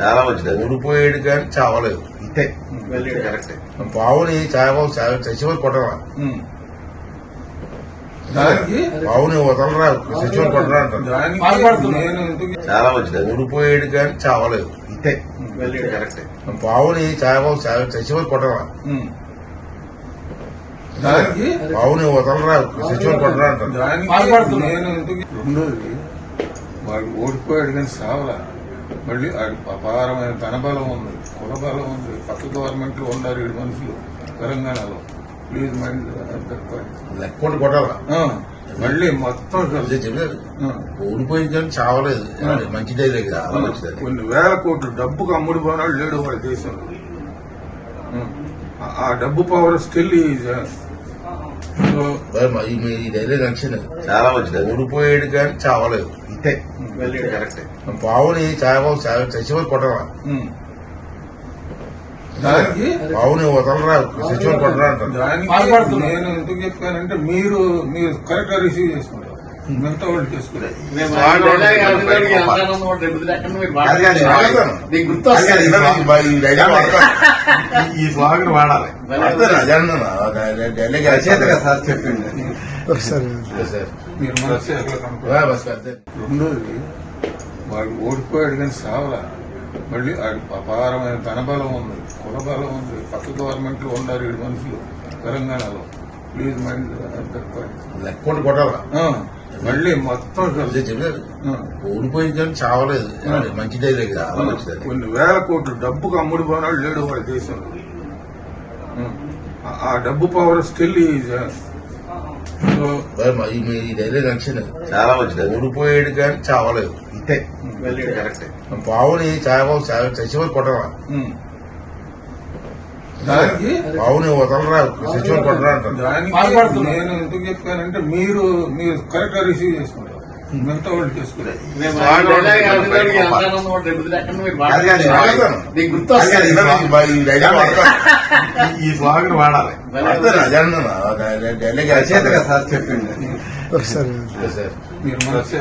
చాలా మంచిది ఓడిపోయాడు కానీ చావలేదు. అంతే కరెక్ట్. పావుని చావ చచ్చిపోయి కొట్టరా. పావుని వదలరా చచ్చిపోయి కొట్టరా అంటారు. చాలా మంచిది ఓడిపోయాడు కానీ చావలేదు. అంతే కరెక్ట్. పావుని చావ చచ్చిపోయి కొట్టరా. పావుని వదలరా చచ్చిపోయి కొట్టరా అంటారు. రెండోది వాడు ఓడిపోయాడు కానీ సావలా మళ్ళీ అపారమైన ధనబలం ఉంది కుల బలం ఉంది పక్క గవర్నమెంట్లో ఉన్నారు ఏడు మనుషులు తెలంగాణలో. ప్లీజ్ మైండ్ లెక్కొండి కొట్టాలా? మళ్ళీ మొత్తం చెప్పలేదు. ఓడిపోయింది కానీ చావలేదు. మంచిదే అది. కొన్ని వేల కోట్లు డబ్బుకు అమ్ముడు పోనాడు లేడు వాడి దేశంలో. ఆ- డబ్బు పవర్ స్టిల్ డైలాగ్ నచ్చింది చాలా మంచిది. ఓడిపోయాడు కానీ చావలేదు. కరెక్ట్. పావుని చావ చచ్చిపోయి కొట్టరా? పావుని వదలరా? చచ్చిపోయి కొట్టరా అంటారు. నేను ఎందుకు చెప్పానంటే మీరు మీరు కరెక్ట్గా రిసీవ్ చేసుకుంటారు మిగతా వాళ్ళు చేసుకుంటారు ఈ స్లోగన్ వాడాలి. రచయితగా సార్ చెప్పింది ఒకసారి వాడు ఓడిపోయాడు కానీ సావలా. మళ్ళీ ఆడి అపారమైన ధనబలం ఉంది కుల బలం ఉంది. పక్క గవర్నమెంట్లో ఉన్నారు ఏడు మనుషులు తెలంగాణలో. ప్లీజ్ మైండ్ లెక్కొండి కొట్టాలా మళ్ళీ మొత్తం. ఓడిపోయింది కానీ చావలేదు. మంచిదే. కొన్ని వేల కోట్లు డబ్బుకు అమ్ముడు పోనాడు లేడు వాడి దేశంలో. ఆ- డబ్బు పవర్ స్టిల్ సో మరి మా- ఈ- డైలాగ్ నచ్చింది చాలా మంచిది ఓడిపోయాడు కానీ చావలేదు. అంతే కరెక్ట్. పావుని చావ చచ్చిపోయి కొట్టరా ఉం. దానికి అవును వదలరా సచివాలు దానికి నేను ఎందుకు చెప్పానంటే మీరు మీరు కరెక్ట్ రిసీవ్ చేసుకుంటారు మిగతా వాళ్ళు చేసుకునేది ఈ స్లోగన్ వాడాలి. చెప్పండి. ఒకసారి. మీరు మనసు